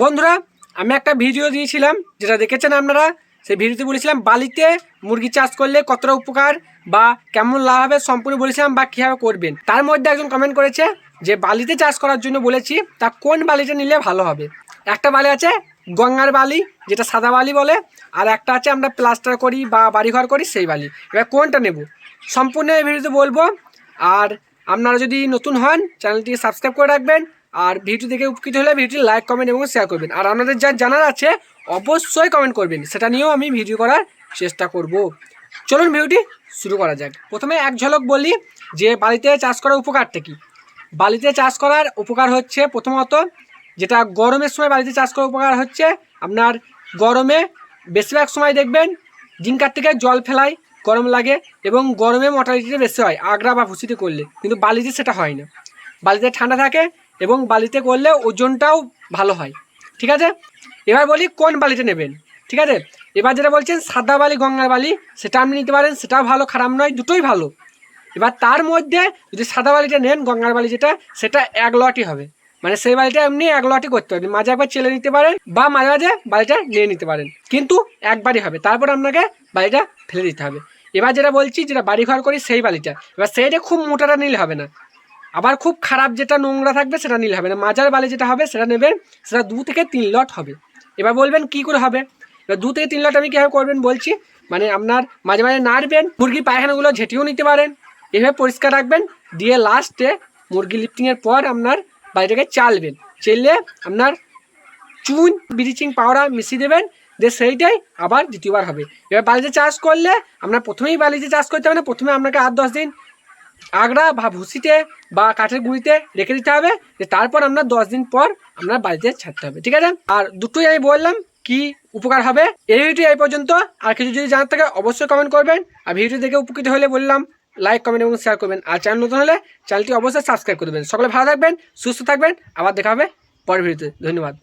বন্ধুরা, আমি একটা ভিডিও দিয়েছিলাম, যেটা দেখেছেন আপনারা? সেই ভিডিওতে বলেছিলাম, বালিতে মুরগি চাষ করলে কতটা উপকার বা কেমন লাভ হবে সম্পূর্ণ বলেছিলাম বা কীভাবে করবেন। তার মধ্যে একজন কমেন্ট করেছে যে, বালিতে চাষ করার জন্য বলেছি, তা কোন বালিটা নিলে ভালো হবে? একটা বালি আছে, গঙ্গার বালি, যেটা সাদা বালি বলে, আর একটা আছে আমরা প্লাস্টার করি বা বাড়িঘর করি, সেই বালি। এবার কোনটা নেব? সম্পূর্ণ এই ভিডিওতে বলব, আর আপনারা যদি নতুন হন চ্যানেলটি সাবস্ক্রাইব করে রাখবেন আর ভিডিও দেখে উপকৃত হলে ভিডিওটি লাইক কমেন্ট এবং শেয়ার করবেন। আর আপনাদের যা জানার আছে, অবশ্যই কমেন্ট করবেন। সেটা নিয়েও আমি ভিডিও করার চেষ্টা করব। চলুন ভিডিওটি শুরু করা যাক। প্রথমে এক ঝলক বলি যে বালিতে চাষ করার উপকারটা কী? বালিতে চাষ করার উপকার হচ্ছে প্রথমত যেটা গরমের সময় বালিতে চাষ করার উপকার হচ্ছে, আপনার গরমে বেশিরভাগ সময় দেখবেন জিনকার থেকে জল ফেলায়, গরম লাগে এবং গরমে মর্টালিটিটা বেশি হয়, আগ্রা বা ভুসিতে করলে। কিন্তু বালিতে সেটা হয় না। বালিতে ঠান্ডা থাকে এবং বালিতে করলে ওজনটাও ভালো হয়। ঠিক আছে? এবার বলি কোন বালিটা নেবেন? ঠিক আছে? এবার যেটা বলছেন সাদা বালি গঙ্গার বালি, সেটা আপনি নিতে পারেন, সেটাও ভালো, খারাপ নয়, দুটোই ভালো। এবার তার মধ্যে যদি সাদা বালিটা নেন, গঙ্গার বালি যেটা, সেটা এক লটই হবে। মানে সেই বালিটা এমনি এক লটই করতে হবে। মাঝে একবার চেলে নিতে পারেন বা মাঝে মাঝে বালিটা নিয়ে নিতে পারেন। কিন্তু একবারই হবে। তারপর আপনাকে বালিটা ফেলে দিতে হবে। এবার যেটা বলছি, যেটা বাড়ি ঘর করি, সেই বালিটা। এবার সেইটা খুব মোটাটা নিলে হবে না। আবার খুব খারাপ যেটা নোংরা থাকবে সেটা নিলে হবে না। মাজার বালি যেটা হবে সেটা নেবেন, সেটা দু থেকে তিন লট হবে। এবার বলবেন কি করে হবে? এবার দু থেকে তিন লট আমি কীভাবে করবেন বলছি। মানে আপনার মাঝে মাঝে নাড়বেন, মুরগির পায়খানাগুলো ঝেঁটিয়েও নিতে পারেন। এভাবে পরিষ্কার রাখবেন, দিয়ে লাস্টে মুরগি লিফটিংয়ের পর আপনার বাড়িটাকে চালবেন। চেললে আপনার চুন ব্লিচিং পাউডার মিশিয়ে দেবেন, দিয়ে সেইটাই আবার দ্বিতীয়বার হবে। এবার বালিতে চাষ করলে আপনার প্রথমেই বালিতে চাষ করতে হবে না, প্রথমে আপনাকে আট দশ দিন আগড়া বা ভুসিতে বা কাঠের গুঁড়িতে রেখে দিতে হবে, যে তারপর আপনার দশ দিন পর আপনার বাড়িতে ছাড়তে হবে, ঠিক আছে? আর দুটোই আমি বললাম কি উপকার হবে। এই ভিডিওটি এই পর্যন্ত। আর কিছু যদি জানার থাকে, অবশ্যই কমেন্ট করবেন। আর ভিডিও দেখে উপকৃত হলে বললাম লাইক কমেন্ট এবং শেয়ার করবেন। আর চ্যানেল নতুন হলে চ্যানেলটি অবশ্যই সাবস্ক্রাইব করে দেবেন। সকলে ভালো থাকবেন, সুস্থ থাকবেন। আবার দেখা হবে পরের ভিডিওতে। ধন্যবাদ।